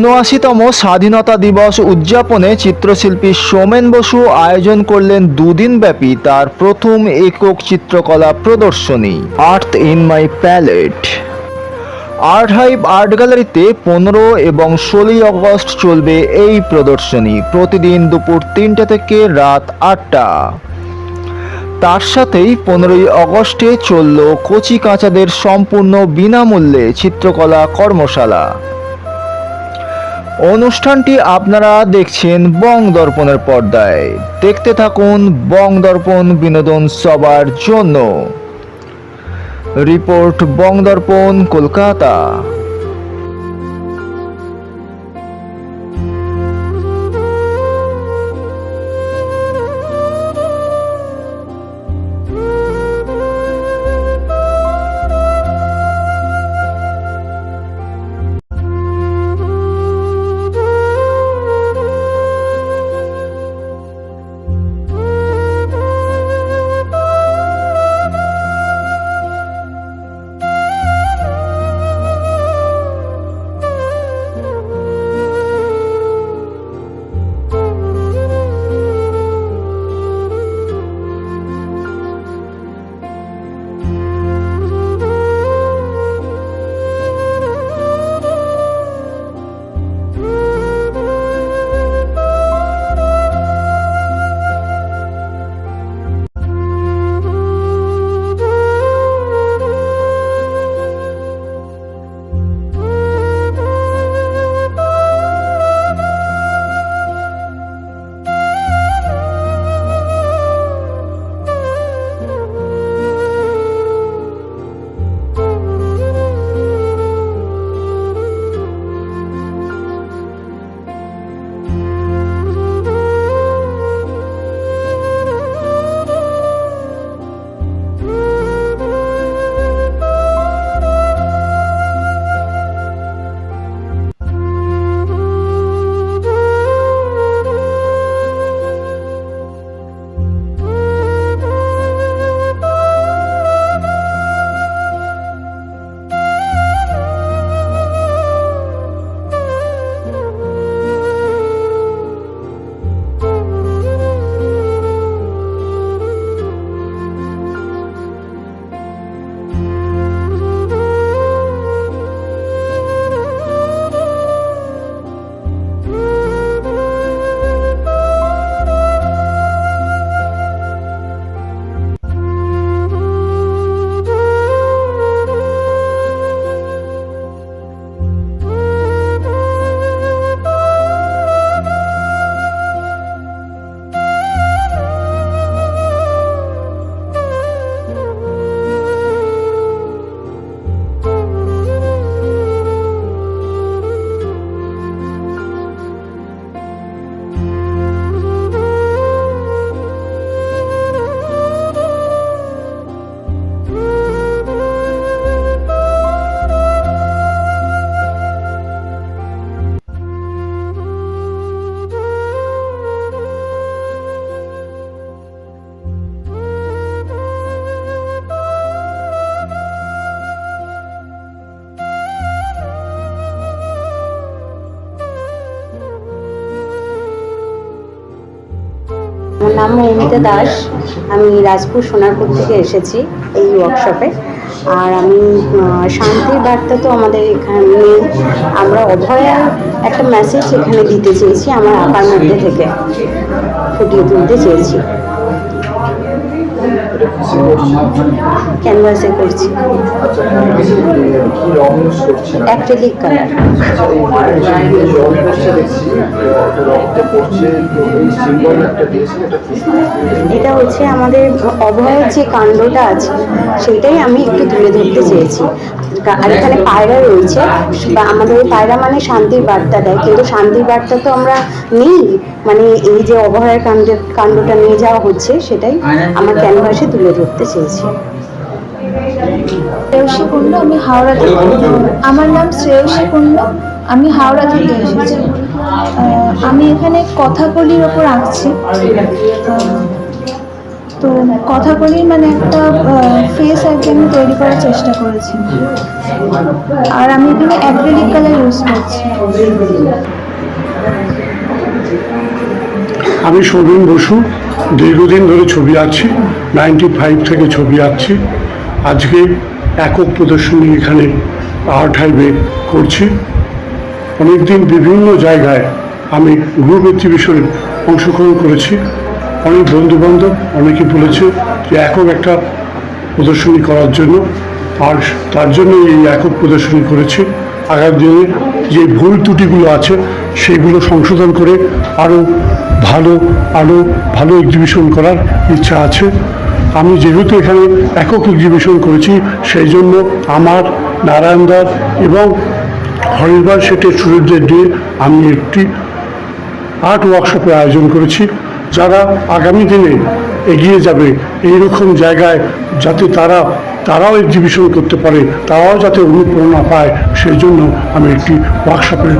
উনআশিতম স্বাধীনতা দিবস উদযাপনে চিত্রশিল্পী সোমেন বসু আয়োজন করলেন দুদিনব্যাপী তার প্রথম একক চিত্রকলা প্রদর্শনী, earth in my palette. Art hive art গ্যালারিতে পনেরো এবং ষোলোই আগস্ট চলবে এই প্রদর্শনী, প্রতিদিন দুপুর তিনটে থেকে রাত আটটা। তার সাথেই পনেরোই অগস্টে চলল কচি কাঁচাদের সম্পূর্ণ বিনামূল্যে চিত্রকলা কর্মশালা। অনুষ্ঠানটি আপনারা দেখছেন বং দর্পণের পর্দায়। দেখতে থাকুন বং দর্পণ বিনোদন সবার জন্য। রিপোর্ট বং দর্পণ, কলকাতা। নাম দাস, আমি রাজপুর সোনারপুর থেকে এসেছি এই ওয়ার্কশপে আর আমি শান্তির বার্তা তো আমাদের এখানে আমরা অভয়া একটা মেসেজ এখানে দিতে চেয়েছি, আমার আঁকার মধ্যে থেকে, ফুটিয়ে তুলতে চেয়েছি। ক্যানভাসে করছি। অ্যাক্রেলিক কালার এটা হচ্ছে আমাদের অভয়ের যে কাণ্ডটা আছে সেটাই আমি একটু তুলে ধরতে চেয়েছি। আর এখানে পায়রা রয়েছে আমাদের পায়রা মানে শান্তির বার্তা দেয়, কিন্তু শান্তির বার্তা তো আমরা নেই মানে এই যে অভয়ের কাণ্ডের কাণ্ডটা নিয়ে যাওয়া হচ্ছে, সেটাই আমার ক্যানভাসে তুলে ধরতে চেয়েছি। শ্রেয়সী কুণ্ড, আমি হাওড়া থেকে আমার নাম শ্রেয়সী কুণ্ড, আমি হাওড়া থেকে এসেছি। আমি এখানে কথাকলির ওপর আঁকছি। আহ, কথা কথাকলির মানে একটা ফেস আর কি আমি তৈরি করার চেষ্টা করেছি। আর আমি এখানে অ্যাক্রিলিক কালার ইউজ করছি। আমি সৌমিন বসু দীর্ঘদিন ধরে ছবি আঁকছি নাইনটি ফাইভ থেকে ছবি আঁকছি। আজকে একক প্রদর্শনী এখানে আর্ট হাইভে করছি। অনেকদিন বিভিন্ন জায়গায় আমি গ্রুপ এক্সিবিশনে অংশগ্রহণ করেছি। অনেক বন্ধুবান্ধব, অনেকে বলেছে যে একক একটা প্রদর্শনী করার জন্য। আর তার জন্য এই একক প্রদর্শনী করেছি। আগামী দিনে যে ভুল ত্রুটিগুলো আছে সেইগুলো সংশোধন করে আরও ভালো আরও ভালো এক্সিবিশন করার ইচ্ছা আছে। আমি যেহেতু এখানে একক এক্সিবিশন করেছি, সেই জন্য আমার নারায়ণদার এবং হরিবার শেঠের সুরজদের দিয়ে আমি একটি আর্ট ওয়ার্কশপের আয়োজন করেছি। যারা আগামী দিনে এগিয়ে যাবে, এইরকম জায়গায় যাতে তারা, তারাও এক্সিবিশন করতে পারে, তারাও যাতে অনুপ্রেরণা পায় সেই জন্য আমি একটি ওয়ার্কশপের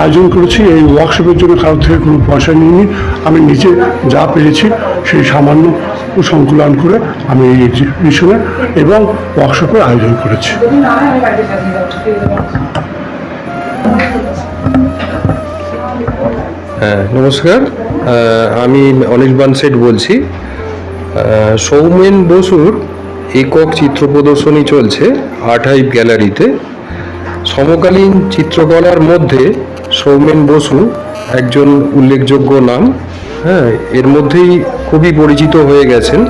আয়োজন করেছি। এই ওয়ার্কশপের জন্য কারোর থেকে কোনো পয়সা নিইনি। আমি নিজে যা পেরেছি সেই সামান্য সংকুলন করে আমি এই এক্সিবিশনের এবং ওয়ার্কশপের আয়োজন করেছি। হ্যাঁ নমস্কার। আমি অনির্বাণ শেঠ বলছি। সৌমেন বসুর একক চিত্র প্রদর্শনী চলছে আর্টহাইভ গ্যালারিতে। সমকালীন চিত্রকলার মধ্যে সৌমেন বসু একজন উল্লেখযোগ্য নাম। হ্যাঁ এর মধ্যেই খুবই পরিচিত হয়ে গেছেন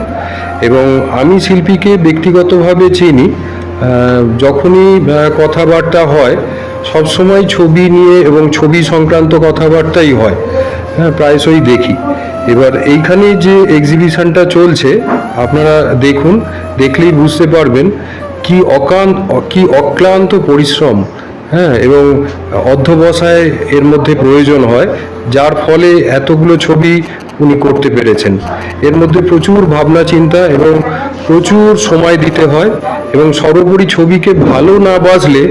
এবং আমি শিল্পীকে ব্যক্তিগতভাবে চিনি। যখনই কথাবার্তা হয় সবসময় ছবি নিয়ে এবং ছবি সংক্রান্ত কথাবার্তাই হয়। হ্যাঁ প্রায়শই দেখি। এবার এইখানে যে এক্সিবিশনটা চলছে, আপনারা দেখুন, দেখলেই বুঝতে পারবেন কি অকান্ত, কি অক্লান্ত পরিশ্রম হ্যাঁ এবং অধ্যবসায় এর মধ্যে প্রয়োজন হয়, যার ফলে এতগুলো ছবি উনি করতে পেরেছেন। এর মধ্যে প্রচুর ভাবনা, চিন্তা এবং প্রচুর সময় দিতে হয় এবং সর্বোপরি ছবিকে ভালো না বাজলে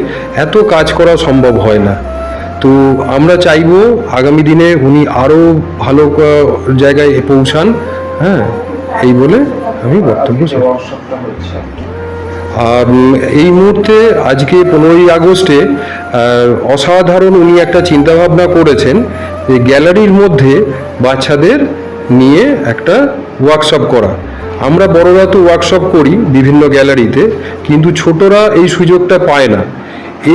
এত কাজ করা সম্ভব হয় না। তো আমরা চাইব আগামী দিনে উনি আরও ভালো জায়গায় পৌঁছান। হ্যাঁ এই বলে আমি বক্তব্য আর এই মুহূর্তে আজকে পনেরোই আগস্টে অসাধারণ উনি একটা চিন্তাভাবনা করেছেন যে গ্যালারির মধ্যে বাচ্চাদের নিয়ে একটা ওয়ার্কশপ করা। আমরা বড়রা তো ওয়ার্কশপ করি বিভিন্ন গ্যালারিতে, কিন্তু ছোটরা এই সুযোগটা পায় না।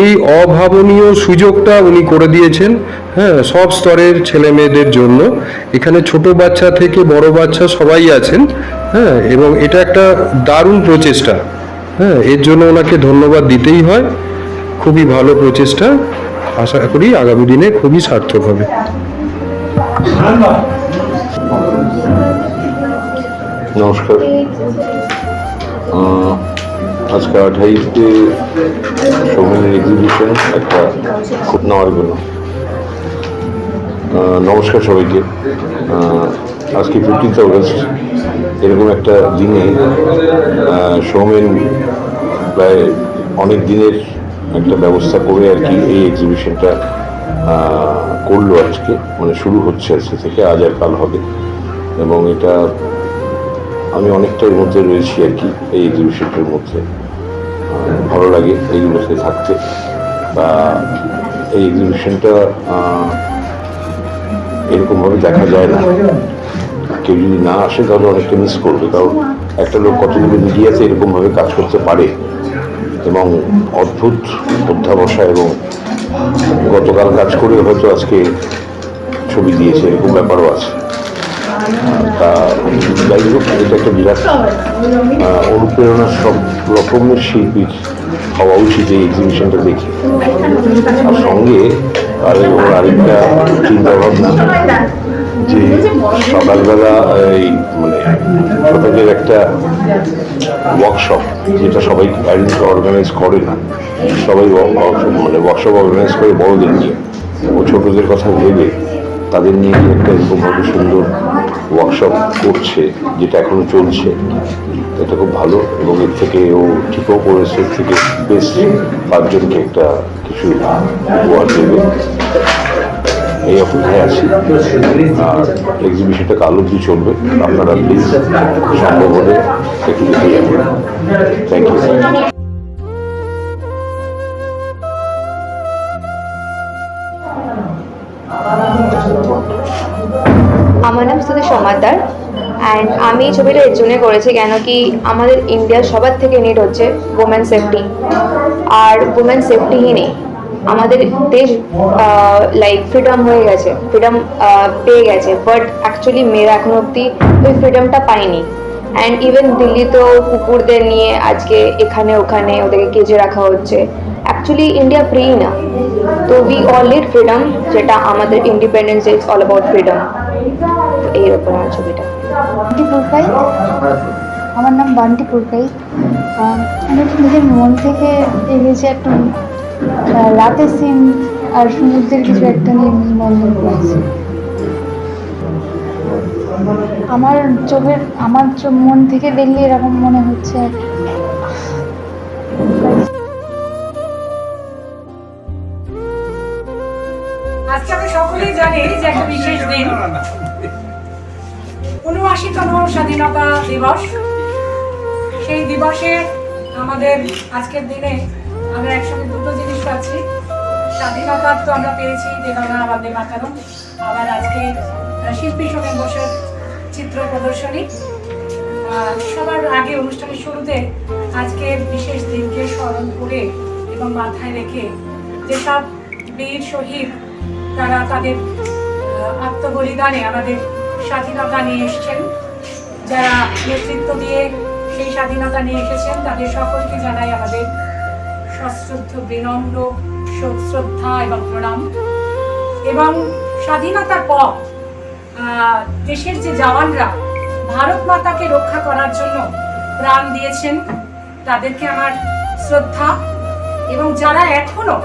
এই অভাবনীয় সুযোগটা উনি করে দিয়েছেন হ্যাঁ সব স্তরের ছেলে মেয়েদের জন্য। এখানে ছোট বাচ্চা থেকে বড় বাচ্চা সবাই আছেন হ্যাঁ এবং এটা একটা দারুণ প্রচেষ্টা হ্যাঁ এর জন্য ওনাকে ধন্যবাদ দিতেই হয়। খুবই ভালো প্রচেষ্টা। আশা করি আগামী দিনে খুবই সার্থক হবে। নমস্কার। আজকে আঠাইশে সৌমেনের এক্সিবিশন একটা খুব নেওয়ার জন্য। নমস্কার সবাইকে। আজকে ফিফটিন্থ অগস্ট এরকম একটা দিনে সৌমেন প্রায় অনেক দিনের একটা ব্যবস্থা করে আর কি এই এক্সিবিশনটা করল আজকে। মানে শুরু হচ্ছে আজকে থেকে, আজ আর কাল হবে। এবং এটা আমি অনেকটা এর মধ্যে রয়েছি আর কি, এই এক্সিবিশনটার মধ্যে। ভালো লাগে এইগুলোতে থাকতে। বা এই এক্সিবিশনটা এরকমভাবে দেখা যায় না। কেউ যদি না আসে, তাহলে অনেকটা মিস করবে। কারণ একটা লোক কতগুলো মিডিয়াতে এরকমভাবে কাজ করতে পারে। এবং অদ্ভুত অধ্যাবসা এবং গতকাল কাজ করে হয়তো আজকে ছবি দিয়েছে এরকম ব্যাপারও আছে। তা যাই হোক এটা একটা বিরাট আহ, অনুপ্রেরণা সব রকমের শিল্পীর হওয়া উচিত এই এক্সিবিশনটা দেখে। আর সঙ্গে আর ওর আরেকটা চিন্তা ভাবনা যে সকালবেলা এই মানে ছোটদের একটা ওয়ার্কশপ যেটা সবাই অর্গানাইজ করে না, সবাই মানে ওয়ার্কশপ অর্গানাইজ করে বড়দের নিয়ে। ও ছোটদের কথা ভেবে তাদের নিয়ে একটা এরকমভাবে সুন্দর ওয়ার্কশপ করছে, যেটা এখনও চলছে। এটা খুব ভালো এবং এর থেকে ও ঠিকও করেছে, এর থেকে বেশ পাঁচজনকে একটা কিছু উপহার দেবে। এই আছি আর এক্সিবিশনটা চলবে। আপনারা প্লিজ সম্ভব হলে একটু থ্যাংক ইউ আমার নাম সুধী সমাদার অ্যান্ড আমি এই ছবিটা এর জন্য করেছি কেন কি আমাদের ইন্ডিয়ার সবার থেকে নিড হচ্ছে ওমেন সেফটি আর ওমেন সেফটিই নেই। আমাদের দেশ লাইক ফ্রিডম হয়ে গেছে ফ্রিডম পেয়ে গেছে বাট অ্যাকচুয়ালি মেয়েরা এখন অব্দি ওই ফ্রিডমটা পায়নি। অ্যান্ড ইভেন দিল্লিতেও কুকুরদের নিয়ে আজকে এখানে ওখানে ওদেরকে কেজে রাখা হচ্ছে। অ্যাকচুয়ালি ইন্ডিয়া ফ্রি না। তো উই অল নিড ফ্রিডম যেটা আমাদের independence is all about freedom এইরকম আমার ছবিটা। আমার নাম বান্টি পুরকাই আমি নিজের মন থেকে এগিয়েছি একটু রাতের সিন আর সমুদ্রের কিছু একটা নিয়ে বন্ধন করেছি। আমার চোখের, আমার মন থেকে বেরিয়ে এরকম মনে হচ্ছে আজকে আমরা সকলেই জানি যে একটা বিশেষ দিন। উনআশিতম স্বাধীনতা দিবস। সেই দিবসে আমাদের আজকের দিনে আমরা একসঙ্গে দুটো জিনিস পাচ্ছি স্বাধীনতা তো আমরা পেয়েছি কারণে আমাদের মাতারম আবার আজকে শিল্পী সঙ্গে বসে চিত্র প্রদর্শনী। সবার আগে অনুষ্ঠানের শুরুতে আজকের বিশেষ দিনকে স্মরণ করে এবং মাথায় রেখে যেসব বীর শহীদ, তারা তাদের আত্মবলিদানে আমাদের স্বাধীনতা নিয়ে এসেছেন। যারা নেতৃত্ব দিয়ে সেই স্বাধীনতা নিয়ে এসেছেন, তাদের সকলকে জানাই আমাদের সশ্রদ্ধ বিনম্র শ্রদ্ধা এবং প্রণাম। এবং স্বাধীনতার পর দেশের যে জওয়ানরা ভারত মাতাকে রক্ষা করার জন্য প্রাণ দিয়েছেন, তাদেরকে আমার শ্রদ্ধা। এবং যারা এখনও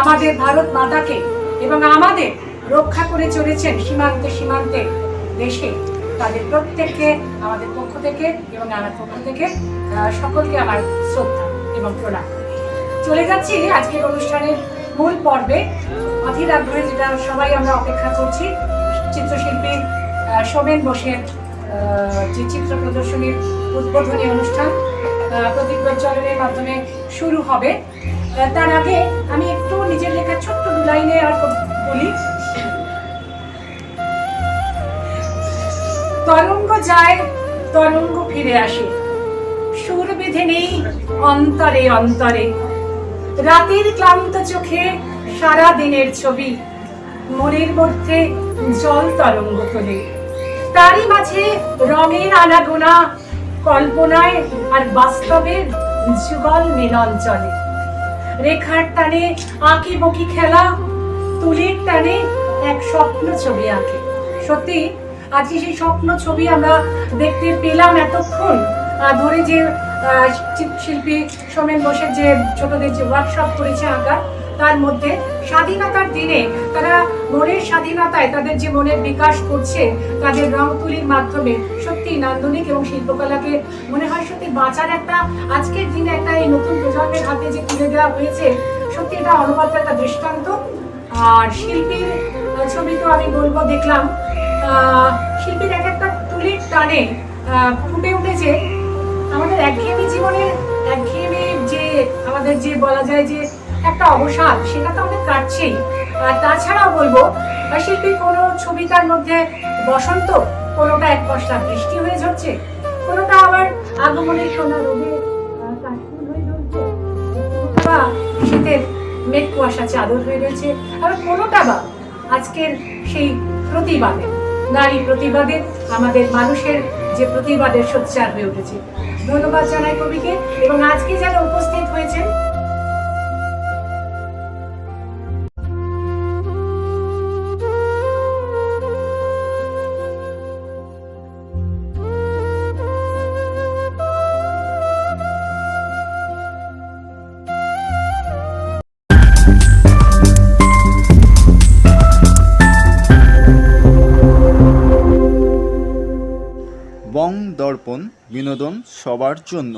আমাদের ভারত মাতাকে এবং আমাদের রক্ষা করে চলেছেন সীমান্তে সীমান্তে দেশে, তাদের প্রত্যেককে, আমাদের পক্ষ থেকে এবং আমার পক্ষ থেকে সকলকে আমার শ্রদ্ধা এবং প্রণাম। চলে যাচ্ছি আজকের অনুষ্ঠানের মূল পর্বে। অধীর আগ্রহে যেটা সবাই আমরা অপেক্ষা করছি, চিত্রশিল্পী সোমেন বোসের যে চিত্র প্রদর্শনীর উদ্বোধনী অনুষ্ঠান প্রদীপ প্রজ্বলনের মাধ্যমে শুরু হবে। তার আগে আমি একটু নিজের লেখা ছোট্ট দু লাইনে আর বলি। তরঙ্গ যায়, তরঙ্গ ফিরে আসে। সুর বেঁধে নেই অন্তরে অন্তরে। রাতের ক্লান্ত চোখে সারা দিনের ছবি। মনের মধ্যে জল তরঙ্গ তোলে। তারই মাঝে রঙের আনাগোনা, কল্পনায় আর বাস্তবের যুগল মিলন চলে। রেখার টানে আঁকি বকি খেলা, তুলির টানে এক স্বপ্ন ছবি আঁকে। সত্যি আজকে সেই স্বপ্ন ছবি আমরা দেখতে পেলাম এতক্ষণ। ধরে যে শিল্পী সোমেন বসের যে ছোটদের যে ওয়ার্কশপ করেছে আঁকার তার মধ্যে স্বাধীনতার দিনে তারা মনের স্বাধীনতায় তাদের যে মনের বিকাশ করছে, তাদের রং তুলির মাধ্যমে সত্যি নান্দনিক এবং শিল্পকলাকে মনে হয় সত্যি বাঁচার একটা, আজকের দিনে একটা এই নতুন প্রজন্মের হাতে যে তুলে দেওয়া হয়েছে, সত্যি এটা অনুবাদ একটা দৃষ্টান্ত। আর শিল্পীর ছবি তো আমি বলব দেখলাম শিল্পীর এক একটা তুলির টানে ফুটে উঠেছে একঘেয়েমি জীবনের একঘেয়েমি যে আমাদের যে বলা যায় যে একটা অবসাদ সেটা তো আমাদের কাটছেই। আর তাছাড়াও বলব আহ, শিল্পীর কোনো ছবিটার মধ্যে বসন্ত কোনোটা এক পশলা বৃষ্টি হয়ে ঝরছে কোনোটা আবার আগমনের সোনা রোদে বা শীতের মেঘ কুয়াশা চাদর হয়ে রয়েছে আর কোনোটা বা আজকের সেই প্রতিবাদে নারী প্রতিবাদে আমাদের মানুষের যে প্রতিবাদের সোচ্চার হয়ে উঠেছে। ধন্যবাদ জানাই কবিকে এবং আজকে যারা উপস্থিত হয়েছে সবার জন্য।